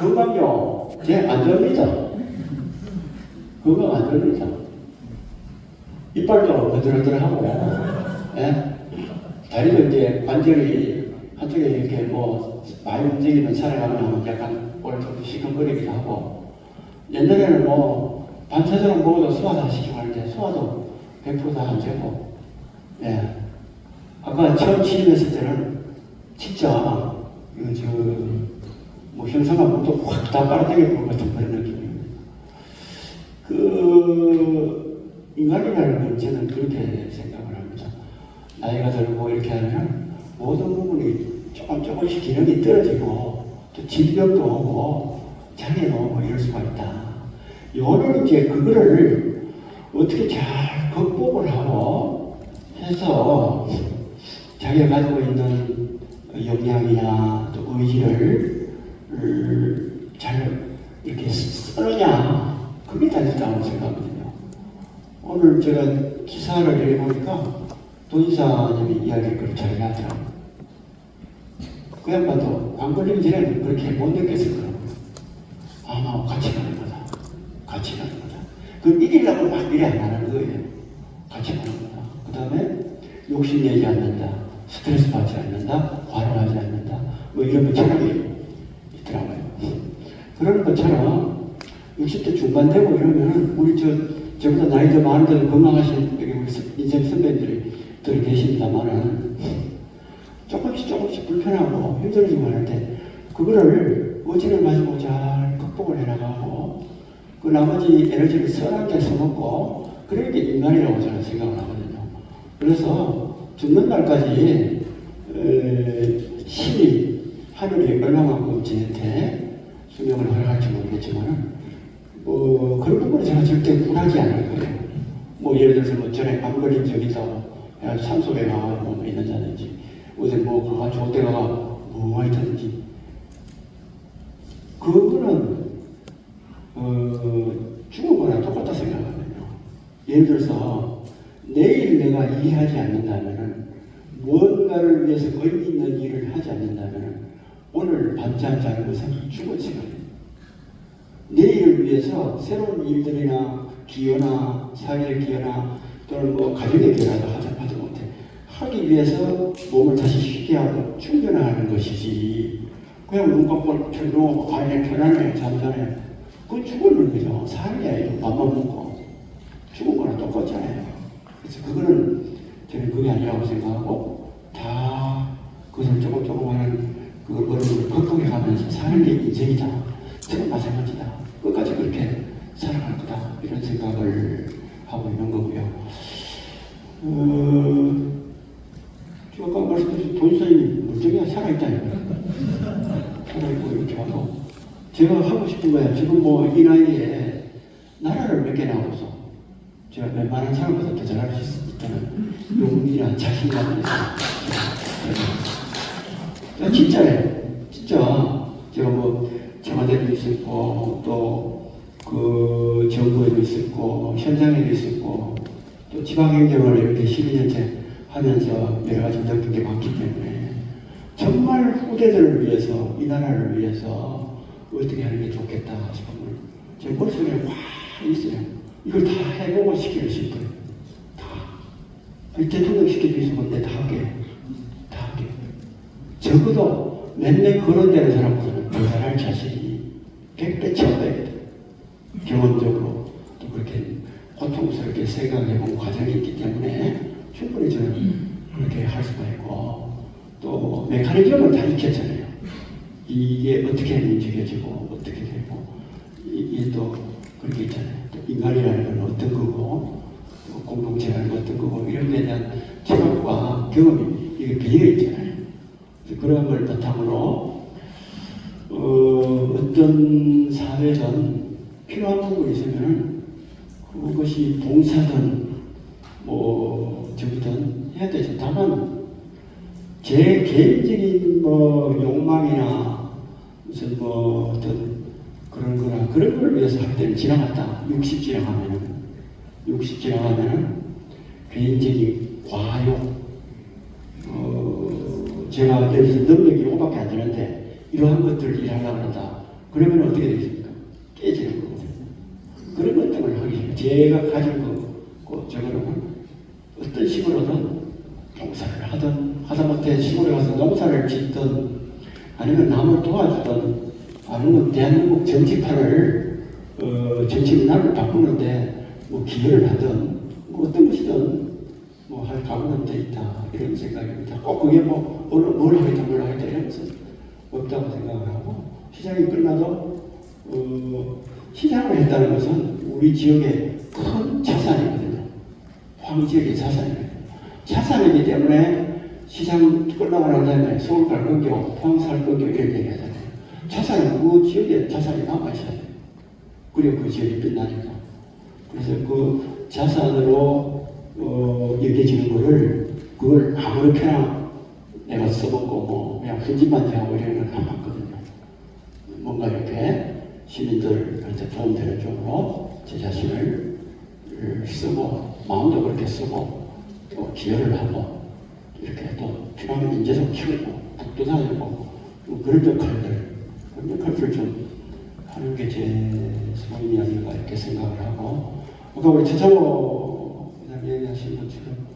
건강요, 제안 좋습니다. 건강 안 좋습니다. 이빨도 거들거들하고요. 예? 다리도 이제 관절이 한쪽에 이렇게 뭐 많이 움직이면 살아가면 약간 오른쪽도 시큰거리기도 하고 옛날에는 뭐 반차전을 먹어도 소화 다 시키고 하는데 소화도 100%다 안 되고 예. 아까 처음 취임했을 때는 진짜 이거 저 뭐 뭐또 확다 빨아당길 것 같은 그런 느낌이에요. 그 인간이라는 건 저는 그렇게 생각을 합니다. 나이가 들고 이렇게 하면 모든 부분이 조금 조금씩 기능이 떨어지고 또 질병도 오고 장애도 오고 이럴 수가 있다. 요거는 이제 그거를 어떻게 잘 극복을 하고 해서 자기가 가지고 있는 역량이나 또 의지를 음, 잘 이렇게 쓰느냐 그게 다르다고 생각하거든요. 오늘 제가 기사를 읽어보니까 도지사님이 이야기를 그렇게 잘 하더라고요. 그 양반도 안 걸리기 전에는 그렇게 못 느꼈을 거라고요. 아마 같이 가는 거다. 같이 가는 거다. 그럼 이기려고 막 이래 안 하는 거예요. 같이 가는 거다. 그 다음에 욕심 내지 않는다. 스트레스 받지 않는다. 과로하지 않는다. 뭐 이런 있더라고요. 그런 것처럼 60대 중반 되고 이러면은 우리 저, 저보다 나이 더 많은데도 건강하신 우리 선- 인생 선배들이 들어 계십니다만은 조금씩 조금씩 불편하고 힘들어지고 하는데 그거를 어지를 가지고 잘 극복을 해나가고 그 나머지 에너지를 선하게 써먹고 그런 게 인간이라고 저는 생각을 하거든요. 그래서 죽는 날까지 에, 신이 하늘이 얼마만큼 저한테 수명을 허락할지 모르겠지만은 뭐 그런 부분은 제가 절대 굴하지 않을 거예요. 뭐 예를 들어서 뭐 전에 암 걸린 적이 있다고 산속에 가고 뭐 있는다든지 어디 뭐 가가 좋은 데 가가 뭐 있다든지 그거는 어, 죽은 거랑 똑같다 생각하거든요. 예를 들어서 내일 내가 일하지 않는다면은 무언가를 위해서 의미 있는 일을 하지 않는다면은 오늘 밤잠 자는 것은 죽은 시간이에요. 내일을 위해서 새로운 일들이나 기여나 사회의 기여나 또는 뭐 가정의 기여라도 하지 못해. 하기 위해서 몸을 다시 쉬게 하고 충전하는 것이지. 그냥 눈 감고 별로 아예 편안해 잠자네. 그건 죽은 거죠 삶이 아니고 밥만 먹고 죽은 거랑 똑같잖아요. 그래서 그거는 저는 그게 아니라고 생각하고 다 그것을 조금 조금 하는 그 어려움을 극복해 가면서 사는 게 인생이다. 저는 마찬가지다. 끝까지 그렇게 살아갈 거다. 이런 생각을 하고 있는 거고요. 어, 저 아까 말씀드린 돈사님 물정이가 살아있다니까 살아있고 이렇게 하고. 제가 하고 싶은 거야. 지금 뭐 이 나이에 나라를 몇 개나 하고서 제가 웬만한 사람보다 더 잘할 수 있다는 용기나 자신감이 있어요. 야, 진짜예요 진짜 제가 뭐 청와대도 있었고 또 그 정부에도 있었고 현장에도 있었고 또 지방행정을 이렇게 12년째 하면서 여러 가지 느낀 게 많기 때문에 정말 후대들을 위해서 이 나라를 위해서 어떻게 하는 게 좋겠다 싶으면 제 머릿속에 와 있어요. 이걸 다 해보고 시키고 싶어요. 다. 아니, 대통령 시키고 있으면 내다 할게. 적어도 맨날 거론되는 사람보다는 더 잘할 자신이 100배 채워야겠다. 경험적으로 또 그렇게 고통스럽게 생각해 본 과정이 있기 때문에 충분히 저는 그렇게 할 수가 있고 또 메커니즘을 다 익혔잖아요. 이게 어떻게 움직여지고 어떻게 되고 이게 또 그렇게 있잖아요. 또 인간이라는 건 어떤 거고 또 공동체라는 건 어떤 거고 이런 데 대한 체험과 경험이 이게 배어 있잖아요. 그런 걸 바탕으로 어, 어떤 사회든 필요한 부분이 있으면 그것이 봉사든 뭐 저기든 해야 되죠. 다만 제 개인적인 뭐 욕망이나 무슨 뭐 어떤 그런 거나 그런 걸 위해서 할 때는 지나갔다. 60 지나가면은 60 지나가면은 개인적인 과욕 어 제가 들어서 능력이 5밖에 안 되는데 이러한 것들을 일하려고 한다. 그러면 어떻게 되겠습니까? 깨지는 거거든요. 그런 것들을 하기 싫어요. 제가 가진 거, 그 저거는 어떤 식으로든 농사를 하든 하다못해 시골에 가서 농사를 짓든 아니면 남을 도와주든 아니면 대한민국 정치판을 어, 정치 문화를 바꾸는데 뭐 기여를 하든 뭐 어떤 것이든 뭐 할 각오는 돼 있다 생각입니다. 꼭 그게 뭐 뭘, 뭘 하겠다 뭘 하겠다 이런 것은 없다고 생각을 하고 시장이 끝나도 어, 시장을 했다는 것은 우리 지역의 큰 자산이거든요. 황 지역의 자산이에요. 자산이기 때문에 시장 끝나고 난 다음에 서울 갈 건겨, 포항 살 건겨 이런 얘기 하잖아요. 자산은 그 지역에 자산이 남아있어야 돼요. 그리고 그 지역이 빛나니까. 그래서 그 자산으로 어, 여겨지는 거를 그걸 아무렇게나 내가 써먹고 뭐 그냥 흔지만지하고 이런 건안 맞거든요. 뭔가 이렇게 시민들한테 도움되는 쪽으로 제 자신을 쓰고 마음도 그렇게 쓰고 또 기여를 하고 이렇게 또 필요하면 인재도 키우고 북도 다니고 뭐 그런 역할들 그런 역할들을 좀 하는 게 제 소임이 아닌가 이렇게 생각을 하고 아까 우리 최창호 회장 얘기하신 것처럼